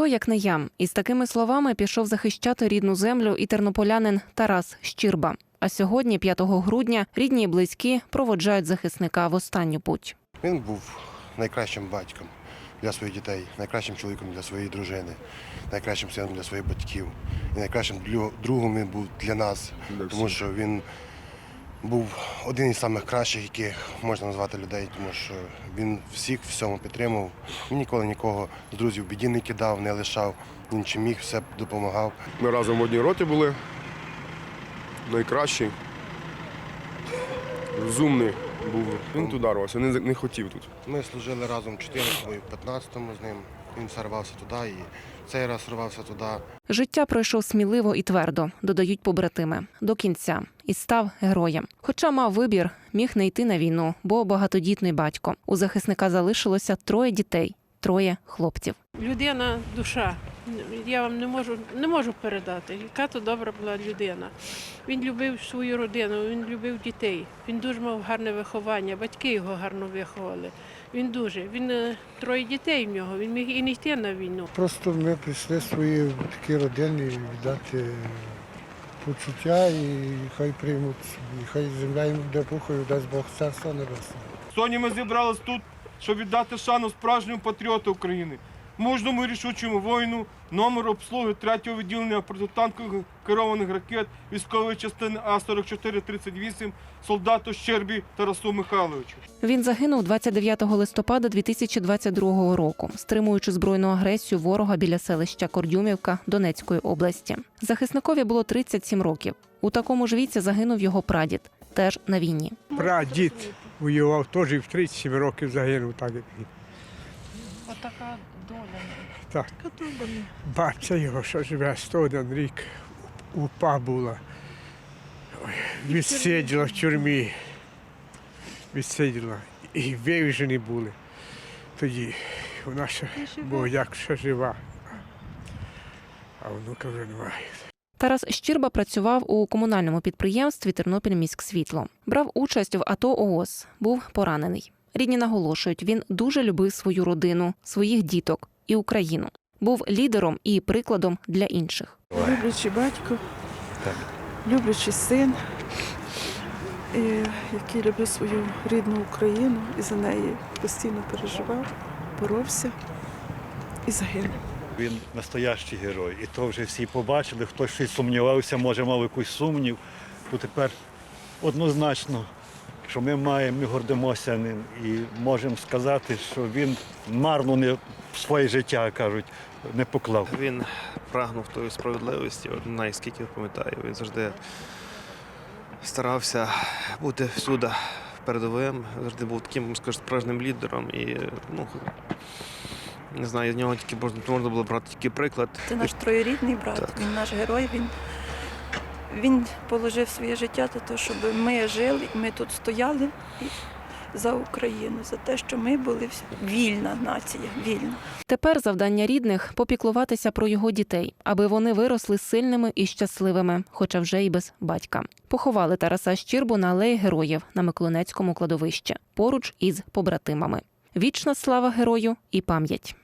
Хто як не я? Із такими словами пішов захищати рідну землю і тернополянин Тарас Щірба. А сьогодні, 5 грудня, рідні і близькі проводжають захисника в останню путь. Він був найкращим батьком для своїх дітей, найкращим чоловіком для своєї дружини, найкращим сином для своїх батьків. І найкращим другом він був для нас, тому що він був один із самих кращих, яких можна назвати людей, тому що він всіх всьому підтримував. Він ніколи нікого з друзів біді не кидав, не лишав, він чим міг, все допомагав. Ми разом в одній роті були. Найкращий. Розумний був. Він туди рвався, не, не хотів тут. Ми служили разом в 14-му і в 15-му з ним. Він все рвався туди і цей раз рвався туди. Життя пройшов сміливо і твердо, додають побратими, до кінця і став героєм. Хоча мав вибір, міг не йти на війну, бо багатодітний батько. У захисника залишилося троє дітей, троє хлопців. Людина душа. Я вам не можу, не можу передати, яка то добра була людина. Він любив свою родину, він любив дітей. Він дуже мав гарне виховання, батьки його гарно виховали. Він дуже. Він е, троє дітей в нього. Він міг і не йти на війну. Просто ми прийшли свої такі родини віддати почуття і хай приймуть, і хай земля їм буде пухою, дасть Бог царство небесне. Соні ми зібрались тут, щоб віддати шану справжньому патріоту України, мужному і рішучому воїну, номеру обслуги 3-го відділення протитанкових керованих ракет військової частини А-4438 солдату Щербі Тарасу Михайловичу. Він загинув 29 листопада 2022 року, стримуючи збройну агресію ворога біля селища Кордюмівка Донецької області. Захисникові було 37 років. У такому ж віці загинув його прадід, теж на війні. Прадід воював теж і в 37 років загинув, так. Отака. Так. Бабця його, що живе 101 рік, упа була. Відсиділа в тюрмі. Відсиділа. І вивіжені були. Тоді вона ще, бо як ще жива. А внука вже немає. Тарас Щірба працював у комунальному підприємстві Тернопільміськсвітло. Брав участь в АТО ООС, був поранений. Рідні наголошують, він дуже любив свою родину, своїх діток і Україну. Був лідером і прикладом для інших. Люблячий батько, люблячий син, який любив свою рідну Україну і за неї постійно переживав, боровся і загинув. Він настоящий герой. І то вже всі побачили, хто щось сумнівався, може мав якийсь сумнів, то тепер однозначно, що ми маємо, ми гордимося ним і можемо сказати, що він марно не своє життя, кажуть, не поклав. Він прагнув тої справедливості, наскільки пам'ятаю, він завжди старався бути всюди передовим, завжди був таким, скажу, справжнім лідером. І ну, не знаю, з нього тільки можна, можна було брати тільки приклад. Це наш троєрідний брат, Так. він наш герой. Він, він положив своє життя за те, щоб ми жили, ми тут стояли за Україну, за те, що ми були вільна нація, вільна. Тепер завдання рідних попіклуватися про його дітей, аби вони виросли сильними і щасливими, хоча вже й без батька. Поховали Тараса Щірбу на алеї героїв на Миколинецькому кладовищі поруч із побратимами. Вічна слава герою і пам'ять.